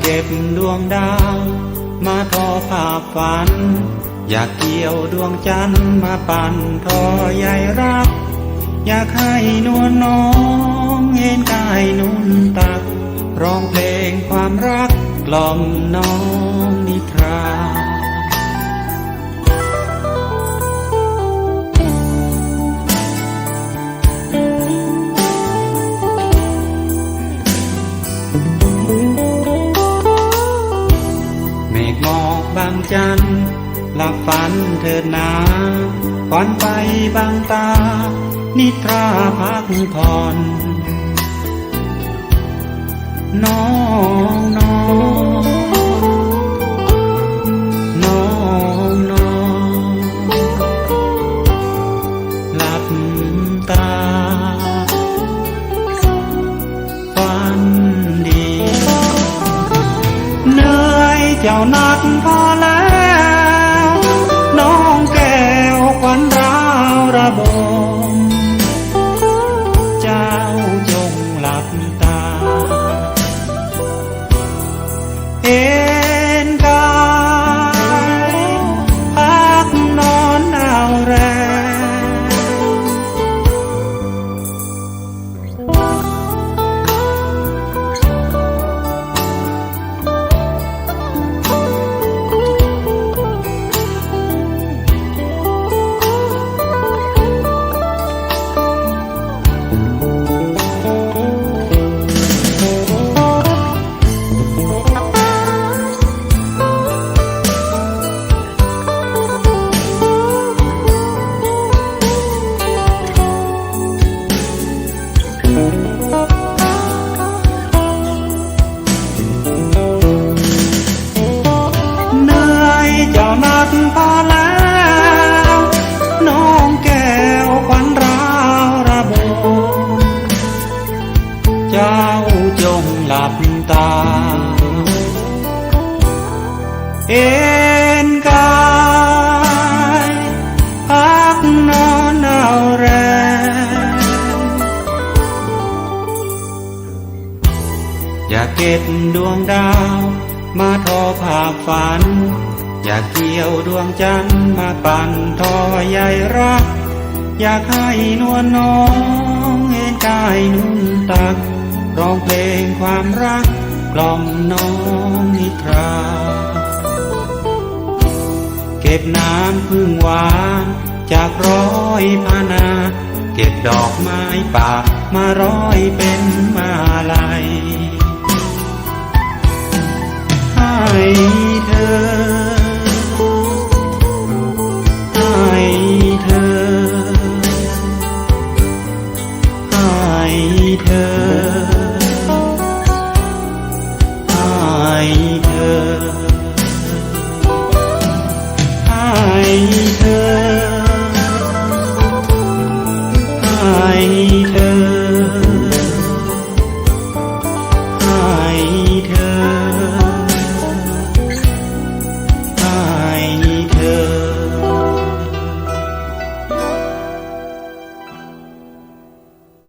เก็บดวงดาว มาทอภาพฝัน อยากเกี่ยวดวงจันทร์มาปั่นทอใยรัก อยากให้นวลน้องเอ็นกายนุ่นตัก ร้องเพลงความรักกล่อมน้องนิทรา จันทร์หลับฝันเถิดนาควันไปบางตา นิทราพักผ่อน น้องน้อง เจ้านักพอแล้ว พอแล้วน้องแก้วควันราวระบมเจ้าจงหลับตา เอ็นกายพักนอนเอาแรงอยากเก็บดวงดาวมาทอภาพฝัน อยากเกี่ยวดวงจันทร์มาปั่นทอใยรัก อยากให้นวลน้องเอ็นกายนุ่นตัก ร้องเพลงความรัก กล่อมน้องนิทราเก็บน้ำพึ่งหวานจากร้อยพานา เก็บดอกไม้ป่ามาร้อยเป็นม